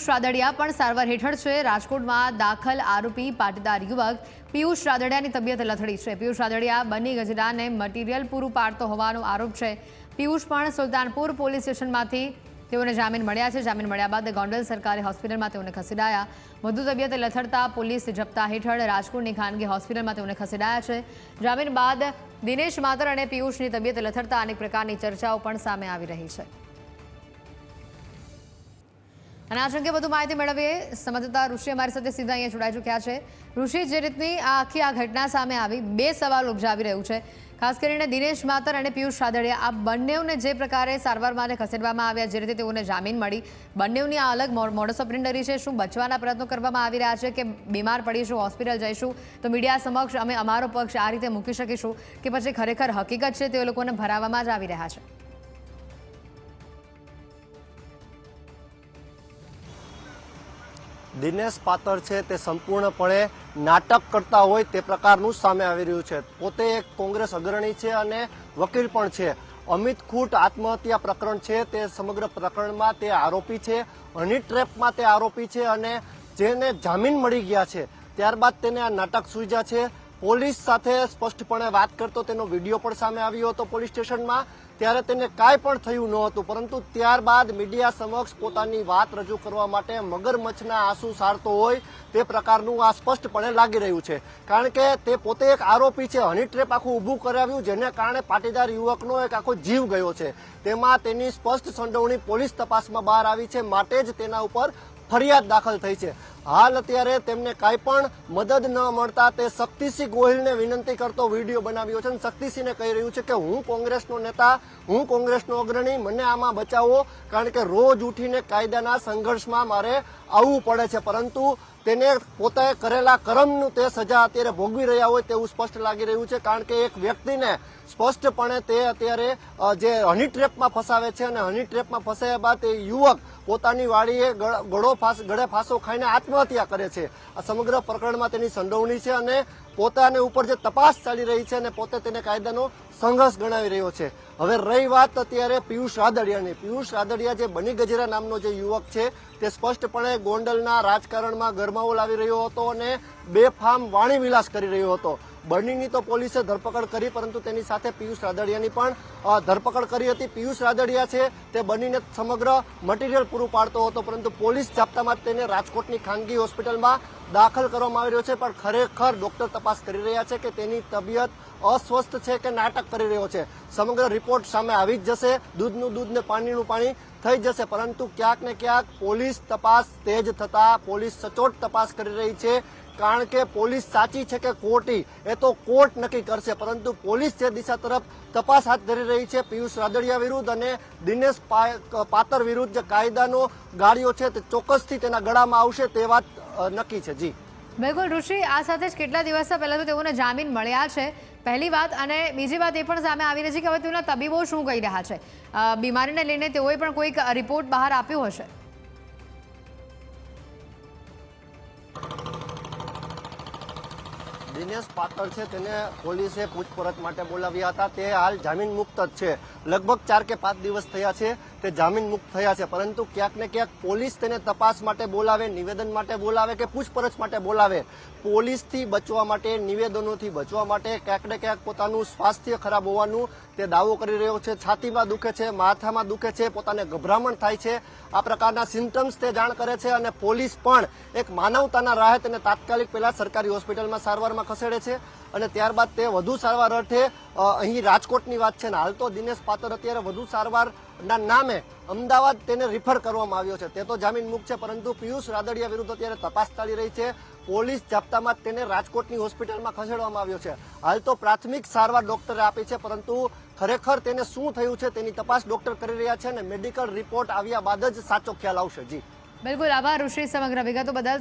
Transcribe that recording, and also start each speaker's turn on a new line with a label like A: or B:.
A: પિયુષ રાદડિયા પણ સારવાર હેઠળ છે. રાજકોટમાં દાખલ આરોપી પાટીદાર યુવક પિયુષ રાદડિયાની તબિયત લથડી છે. પિયુષ રાદડિયા બની ગજરાને મટીરિયલ પૂરું પાડતો હોવાનો આરોપ છે. પિયુષ પણ સુલતાનપુર પોલીસ સ્ટેશનમાંથી તેઓને જામીન મળ્યા છે. જામીન મળ્યા બાદ ગોંડલ સરકારી હોસ્પિટલમાં તેઓને ખસેડાયા. વધુ તબિયત લથડતા પોલીસ જપ્તા હેઠળ રાજકોટની ખાનગી હોસ્પિટલમાં તેઓને ખસેડાયા છે. જામીન બાદ દિનેશ માતર અને પિયુષની તબિયત લથડતા અનેક પ્રકારની ચર્ચાઓ પણ સામે આવી રહી છે. અને આ અંગે વધુ માહિતી મેળવીએ સંવાદદાતા ઋષિ અમારી સાથે સીધા અહીંયા જોડાઈ ચૂક્યા છે. ઋષિ, જે રીતની આ આખી આ ઘટના સામે આવી, બે સવાલ ઉપજાવી રહ્યું છે. ખાસ કરીને દિનેશ માતર અને પિયુષ રાદડિયા આ બંનેઓને જે પ્રકારે સારવાર માટે ખસેડવામાં આવ્યા, જે રીતે તેઓને જામીન મળી બંનેઓની આ અલગ મોડસ ઓપરેન્ડરી છે, શું બચવાના પ્રયત્નો કરવામાં આવી રહ્યા છે કે બીમાર પડીશું હોસ્પિટલ જઈશું, તો મીડિયા સમક્ષ અમે અમારો પક્ષ આ રીતે મૂકી શકીશું કે પછી ખરેખર હકીકત છે તે લોકોને ભરાવવામાં જ આવી રહ્યા છે.
B: દિનેશ પાતર છે તે સંપૂર્ણપણે નાટક કરતા હોય તે પ્રકારનું સામે આવી રહ્યું છે. પોતે એક કોંગ્રેસ અગ્રણી છે અને વકીલ પણ છે. અમિત ખૂટ આત્મહત્યા પ્રકરણ છે તે સમગ્ર પ્રકરણમાં તે આરોપી છે. હની ટ્રેપમાં તે આરોપી છે અને જેને જામીન મળી ગયા છે. ત્યારબાદ તેને આ નાટક સૂઝ્યા છે. પોલીસ સાથે સ્પષ્ટપણે વાત કરતો તેનો વીડિયો પણ સામે આવ્યો હતો પોલીસ સ્ટેશનમાં. ત્યારે તેને કાંઈ પણ થયું ન હતું પરંતુ ત્યારબાદ મીડિયા સમક્ષ પોતાની વાત રજૂ કરવા માટે મગરમચ્છના આંસુ સારતો હોય તે પ્રકારનું આ સ્પષ્ટપણે લાગી રહ્યું છે. કારણ કે તે પોતે એક આરોપી છે, હની ટ્રેપ આખું ઊભું કરાવ્યું, જેને કારણે પાટીદાર યુવકનો એક આખો જીવ ગયો છે. તેમાં તેની સ્પષ્ટ સંડોવણી પોલીસ તપાસમાં બહાર આવી છે, માટે જ તેના ઉપર ફરિયાદ દાખલ થઈ છે. હાલ અત્યારે તેમને કાંઈ પણ મદદ ન મળતા તે શક્તિસિંહ ગોહિલને વિનંતી કરતો વીડિયો બનાવ્યો છે અને શક્તિસિંહને કહી રહ્યું છે કે હું કોંગ્રેસનો નેતા, હું કોંગ્રેસનો અગ્રણી, મને આમાં બચાવો, કારણ કે રોજ ઉઠીને કાયદાના સંઘર્ષમાં મારે આવવું પડે છે. પરંતુ તેને પોતે કરેલા કરમનું તે સજા અત્યારે ભોગવી રહ્યા હોય તેવું સ્પષ્ટ લાગી રહ્યું છે, કારણ કે એક વ્યક્તિને સ્પષ્ટપણે તે અત્યારે જે હની ટ્રેપમાં ફસાવે છે અને હની ટ્રેપમાં ફસાયા બાદ એ યુવક પોતાની વાડીએ ગળો ફાસ, ગળે ફાંસો ખાઈને આત્મહત્યા કરે છે. આ સમગ્ર પ્રકરણમાં તેની સંડોવણી છે અને પોતાને ઉપર જે તપાસ ચાલી રહી છે અને પોતે તેને કાયદાનો સંઘર્ષ ગણાવી રહ્યો છે. હવે રહી વાત અત્યારે પિયુષ રાદડિયાની. પિયુષ રાદડિયા જે બની ગજેરા નામનો જે યુવક છે, તે સ્પષ્ટપણે ગોંડલના રાજકારણમાં ગરમાવો લાવી રહ્યો હતો અને બેફામ વાણી વિલાસ કરી રહ્યો હતો. બર્નીની તો પોલીસે ધરપકડ કરી, પરંતુ તેની સાથે પિયુષ રાદડિયાની પણ ધરપકડ કરી હતી. પિયુષ રાદડિયા છે, તે બનીને સમગ્ર મટીરિયલ પૂરું પાડતો હતો, પરંતુ પોલીસ જાપ્તામાં તેને રાજકોટની ખાનગી હોસ્પિટલમાં દાખલ કરવામાં આવી રહ્યો છે. પણ ખરેખર ડોક્ટર તપાસ કરી રહ્યા છે કે તેની તબિયત અસ્વસ્થ છે કે નાટક કરી રહ્યો છે. સમગ્ર રિપોર્ટ સામે આવી જ જશે. દૂધનું દૂધ ને પાણીનું પાણી થઈ જશે, પરંતુ ક્યાંક ને ક્યાંક પોલીસ તપાસ તેજ થતા, પોલીસ સચોટ તપાસ કરી રહી છે કારણ કે પોલીસ સાચી છે કે ખોટી, એ તો કોર્ટ નક્કી કરશે. પરંતુ પોલીસ જે દિશા તરફ તપાસ હાથ ધરી રહી છે, પિયુષ રાદડિયા વિરુદ્ધ અને દિનેશ પાતર વિરુદ્ધ જે કાયદાનો ગાળ્યો છે, તે ચોક્કસથી તેના ગળામાં આવશે, તે વાત નક્કી છે. જી.
A: બિલકુલ, ઋષિ, આ સાથે જ કેટલા દિવસ પહેલા તો તેઓને જામીન મળ્યા છે. પહેલી વાત અને બીજી વાત એ પણ સામે આવી રહી છે કે હવે તેઓના તબીબો શું કહી રહ્યા છે. બીમારીને લઈને તેઓએ પણ કોઈક રિપોર્ટ બહાર આપ્યો હશે.
B: દિનેશ પાતળ છે. તેને પોલીસે પૂછપરછ માટે બોલાવ્યા હતા. તે હાલ જામીન મુક્ત જ છે. લગભગ ચાર કે પાંચ દિવસ થયા છે તે જામીન મુક્ત થયા છે. પરંતુ ક્યાંક ને ક્યાંક પોલીસ તેને તપાસ માટે બોલાવે, નિવેદન માટે બોલાવે કે પૂછપરછ માટે બોલાવે. પોલીસથી બચવા માટે, નિવેદનોથી બચવા માટે ક્યાંક ને ક્યાંક પોતાનું સ્વાસ્થ્ય ખરાબ હોવાનું તે દાવો કરી રહ્યો છે. છાતીમાં દુખે છે, માથામાં દુખે છે, પોતાને ગભરામણ થાય છે. આ પ્રકારના સિમ્ટમ્સ તે જાણ કરે છે અને પોલીસ પણ એક માનવતાના રાહે તેને તાત્કાલિક પહેલા સરકારી હોસ્પિટલમાં સારવારમાં ખસેડે છે. અને ત્યારબાદ તે વધુ સારવાર અર્થે અહીં રાજકોટની વાત છે ને, હાલ તો દિનેશ પાતર અત્યારે વધુ સારવારના નામે અમદાવાદ તેને રિફર કરવામાં આવ્યો છે. તે તો જામીન મુક્ત છે, પરંતુ પિયુષ રાદડિયા વિરુદ્ધ અત્યારે તપાસ ચાલી રહી છે. પોલીસ જાપ્તામાં તેને રાજકોટની હોસ્પિટલમાં ખસેડવામાં આવ્યો છે. હાલ તો પ્રાથમિક સારવાર ડોક્ટરે આપી છે, પરંતુ ખરેખર તેને શું થયું છે તેની તપાસ ડોક્ટર કરી રહ્યા છે અને મેડિકલ રિપોર્ટ આવ્યા બાદ જ સાચો ખ્યાલ આવશે. જી.
A: બિલકુલ, આભાર ઋષિ સમગ્ર વિગતો બદલ.